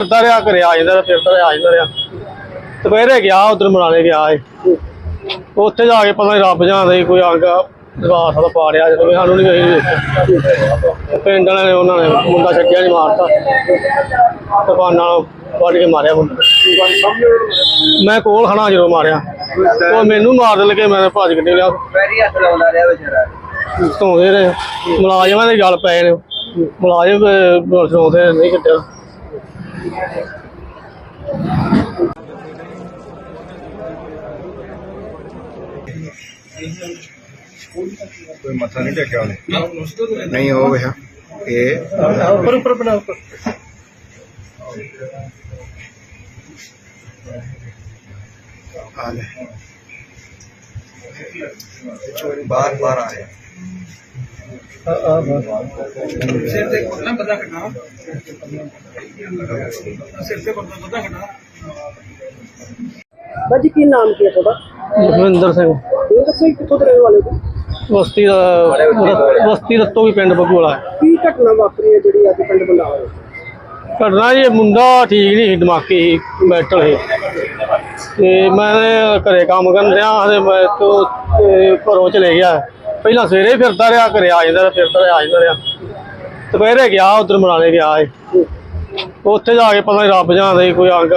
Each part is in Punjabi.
ਫਿਰਦਾ ਰਿਹਾ ਘਰੇ ਆ ਜਾਂਦਾ ਰਿਹਾ, ਫਿਰਦਾ ਰਿਹਾ ਆ ਜਾਂਦਾ ਰਿਹਾ। ਦੁਪਹਿਰੇ ਗਿਆ ਉਧਰ ਮਨਾਲੇ ਗਿਆ ਏ ਉੱਥੇ ਜਾ ਕੇ ਪਤਾ ਨਹੀਂ ਰੱਬ ਜਾਣਦਾ ਸੀ ਕੋਈ ਆਗਾ ਦਵਾਸ ਦਾ ਪਾੜਿਆ ਜਦੋਂ ਵੀ ਸਾਨੂੰ ਨਹੀਂ ਦੇਖਿਆ। ਪਿੰਡ ਵਾਲਿਆਂ ਨੇ ਉਹਨਾਂ ਨੇ ਮੁੰਡਾ ਛੱਡਿਆ ਨਹੀਂ ਮਾਰਤਾ। ਦੁਕਾਨ ਨਾਲ ਵੱਢ ਕੇ ਮਾਰਿਆ ਮੁੰਡਾ। ਮੈਂ ਕੋਲ ਖੜਾ ਜਦੋਂ ਮਾਰਿਆ। ਉਹ ਮੈਨੂੰ ਮਾਰ ਲਗੇ ਮੈਂ ਭੱਜ ਕੇ ਨਿਕਲਿਆ। ਪੈਰੀ ਹੱਥ ਲਾਉਂਦਾ ਰਿਹਾ ਵਿਚਾਰਾ। ਧੋਂਦੇ ਰਹੇ। ਮੁਲਾਜ਼ਮਾਂ ਦੇ ਗੱਲ ਪਏ ਨੇ। ਮੁਲਾਜ਼ਮ ਅਹ, ਨਹੀਂ ਕੱਟਿਆ ਕੋਈ ਮੱਥਾ ਨਹੀਂ ਟੇਕਿਆ ਉਹਨੇ ਨਹੀਂ ਉਹ ਵੇਖ ਇਹ ਉੱਪਰ ਉੱਪਰ ਬਣਾ ਉੱਪਰ ਆ ਲੈ ਸਿਰ ਤੇ ਸਿਰ ਤੇ ਬਾਜੀ ਕੀ ਨਾਮ ਕੀ ਹੈ ਤੁਹਾਡਾ? ਲਖਵਿੰਦਰ ਸਿੰਘ। ਇਹ ਦੱਸੋ ਕਿੱਥੋਂ ਦੇ ਰਹਿਣ ਵਾਲੇ ਹੋ ਬਸਤੀ ਦਾ ਬਸਤੀ ਰੱਤੋ ਵੀ ਪਿੰਡ ਬੱਗੂਵਾਲਾ ਹੈ ਕੀ ਘਟਨਾ ਵਾਪਰੀ ਹੈ ਜਿਹੜੀ ਅੱਜ ਪਿੰਡ ਬੁਲਾਵਾ ਹੈ ਘਟਨਾ ਜੀ ਇਹ ਮੁੰਡਾ ਠੀਕ ਨਹੀਂ ਸੀ ਦਿਮਾਗੀ ਮੈਂਟਲ ਸੀ। ਤੇ ਮੈਂ ਘਰੇ ਕੰਮ ਕਰਨ ਰਿਹਾ ਤੇ ਮੈਂ ਤੋਂ ਤੇ ਘਰੋਂ ਚਲੇ ਗਿਆ। ਪਹਿਲਾਂ ਸਵੇਰੇ ਫਿਰਦਾ ਰਿਹਾ ਘਰੇ ਆ ਜਾਂਦਾ ਰਿਹਾ ਫਿਰਦਾ ਰਿਹਾ ਆ ਜਾਂਦਾ ਰਿਹਾ। ਦੁਪਹਿਰੇ ਗਿਆ ਉਧਰ ਮਨਾਣੇ ਗਿਆ ਏ ਉੱਥੇ ਜਾ ਕੇ ਪਤਾ ਨਹੀਂ ਰੱਬ ਜਾਣਦਾ ਸੀ ਕੋਈ ਅੰਗ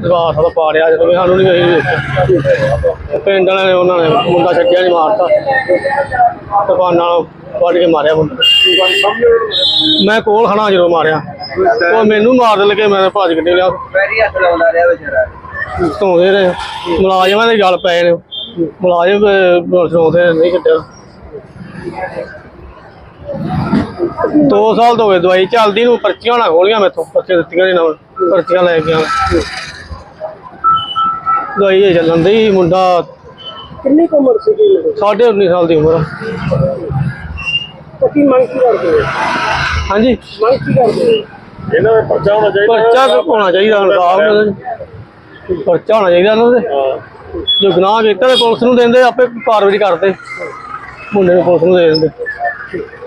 ਦਵਾਸ ਦਾ ਪਾੜਿਆ ਜਦੋਂ ਸਾਨੂੰ ਨਹੀਂ ਵੇਖੀ ਪਿੰਡ ਵਾਲਿਆਂ ਨੇ ਉਹਨਾਂ ਨੇ ਮੁੰਡਾ ਛੱਡਿਆ ਨਹੀਂ ਮਾਰਤਾ। ਤਪਾਨ ਨਾਲ ਵੱਢ ਕੇ ਮਾਰਿਆ ਮੁੰਡਾ ਮੈਂ ਕੋਲ ਖੜਾ ਜਦੋਂ ਮਾਰਿਆ। ਉਹ ਮੈਨੂੰ ਮਾਰ ਦੇ ਲੱਗੇ ਮੈਂ ਭਾਜ ਕੱਢੇ ਲਿਆ ਪੈਰੀ ਹੱਥ ਲਾਉਂਦਾ ਰਿਹਾ ਵਿਚਾਰਾ। ਧੋਂਦੇ ਰਹੇ। ਮੁਲਾਜ਼ਮਾਂ ਦੇ ਗੱਲ ਪਏ ਨੇ। ਮੁਲਾਜ਼ਮ ਸੌਂਦੇ ਨਹੀਂ ਕੱਢਿਆ। ਦੋ ਸਾਲ ਤੋਂ ਹੋ ਗਏ ਦਵਾਈ ਚੱਲਦੀ ਨੂੰ ਪਰਚੀਆਂ ਨਾ ਖੋਲੀਆਂ ਮੈਥੋਂ ਪਰਚੀਆਂ ਦਿੱਤੀਆਂ ਨੇ ਨਾ ਪਰਚੀਆਂ ਲੈ ਗਿਆ ਦਵਾਈ ਇਹ ਚੱਲਣ ਦੀ ਮੁੰਡਾ ਕਿੰਨੀ ਉਮਰ ਸੀ ਸਾਢੇ 19 ਸਾਲ ਦੀ ਉਮਰ ਕੀ ਮੰਗ ਕੀ ਕਰਦੇ ਹਾਂਜੀ? ਮੰਗ ਕੀ ਕਰਦੇ ਇਹਨਾਂ ਦਾ ਪਰਚਾ ਹੋਣਾ ਚਾਹੀਦਾ। ਪਰਚਾ ਹੋਣਾ ਚਾਹੀਦਾ ਇਨਸਾਫ ਪਰਚਾ ਹੋਣਾ ਚਾਹੀਦਾ ਇਹਨਾਂ ਦੇ। ਜੋ ਗੁਨਾਹ ਕੀਤਾ ਤੇ ਪੁਲਿਸ ਨੂੰ ਦਿੰਦੇ ਆਪੇ ਕਾਰਵਾਈ ਕਰਦੇ। ਮੁੰਡੇ ਨੂੰ ਪੁਲਿਸ ਨੂੰ ਦੇ ਦਿੰਦੇ